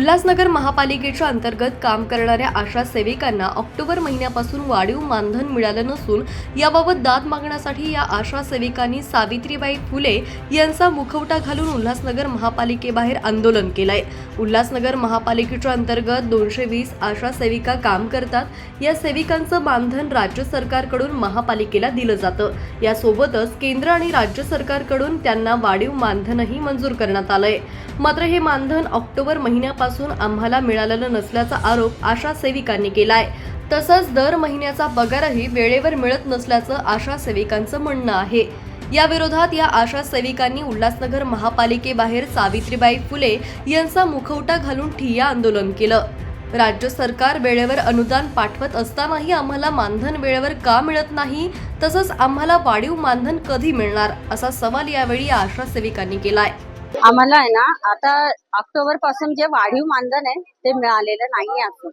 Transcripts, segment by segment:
उल्हासनगर महापालिकेच्या अंतर्गत काम करणाऱ्या आशा सेविकांना ऑक्टोबर महिन्यापासून वाढीव मानधन मिळालं नसून याबाबत दाद मागण्यासाठी या आशा सेविकांनी सावित्रीबाई फुले यांचा मुखवटा घालून उल्हासनगर महापालिकेबाहेर आंदोलन केलंय. उल्हासनगर महापालिकेच्या अंतर्गत दोनशे वीस आशा सेविका काम करतात. या सेविकांचं मानधन राज्य सरकारकडून महापालिकेला दिलं जातं. यासोबतच केंद्र आणि राज्य सरकारकडून त्यांना वाढीव मानधनही मंजूर करण्यात आलंय. मात्र हे मानधन ऑक्टोबर महिन्यापासून आम्हाला मिळालेलं नसल्याचा आरोप आशा सेविकांनी केलाय. तसंच दर महिन्याचा पगारही वेळेवर मिळत नसल्याचं आशा सेविकांचं म्हणणं आहे. या विरोधात या आशा सेविकांनी उल्हासनगर महापालिकेबाहेर सावित्रीबाई फुले यांचा मुखवटा घालून ठिय्या आंदोलन केलं. राज्य सरकार वेळेवर अनुदान पाठवत असतानाही आम्हाला मानधन वेळेवर का मिळत नाही? तसंच आम्हाला वाढीव मानधन कधी मिळणार? असा सवाल यावेळी या आशा सेविकांनी केलाय. आम्हाला आहे ना आता ऑक्टोबरपासून जे वाढीव मानधन आहे ते मिळालेलं नाही अजून.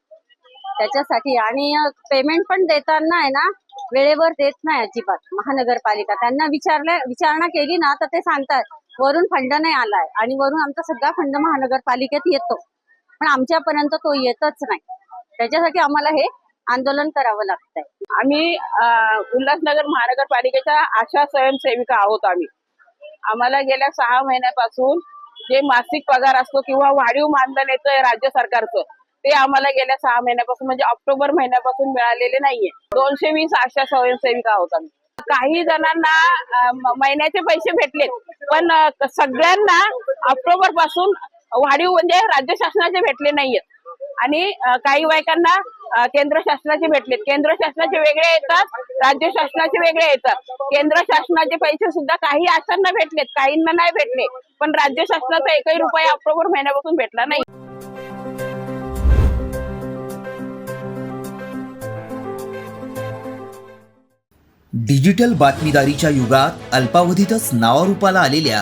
त्याच्यासाठी आणि पेमेंट पण देताना आहे ना वेळेवर देत नाही अजिबात. महानगरपालिका. त्यांना विचारलं विचारणा केली ना तर ते सांगतात वरून फंड नाही आलाय. आणि वरून आमचा सगळा फंड महानगरपालिकेत येतो. पण आमच्यापर्यंत तो येतच नाही. त्याच्यासाठी आम्हाला हे आंदोलन करावं लागतंय. आम्ही उल्हासनगर महानगरपालिकेच्या आशा स्वयंसेविका आहोत आम्ही. आम्हाला गेल्या सहा महिन्यापासून जे मासिक पगार असतो किंवा वाढीव मानधन येतं राज्य सरकारचं ते आम्हाला गेल्या सहा महिन्यापासून म्हणजे ऑक्टोबर महिन्यापासून मिळालेले नाहीये. दोनशे वीस अशा स्वयंसेविका आहोत काही जणांना महिन्याचे पैसे भेटलेत पण सगळ्यांना ऑक्टोबरपासून वाढीव म्हणजे राज्य शासनाचे भेटले नाहीयेत. आणि काही बायकांना केंद्र शासनाचे भेटलेत. केंद्र शासनाचे वेगळे येतात राज्य शासनाचे वेगळे येतात. केंद्र शासनाचे पैसे सुद्धा काही आशांना भेटलेत काहींना नाही भेटले. पण राज्य शासनाचा एकही रुपया ऑक्टोबर महिन्यापासून भेटला नाही. डिजिटल बातमीदारीच्या युगात अल्पावधीतच नावारूपाला आलेल्या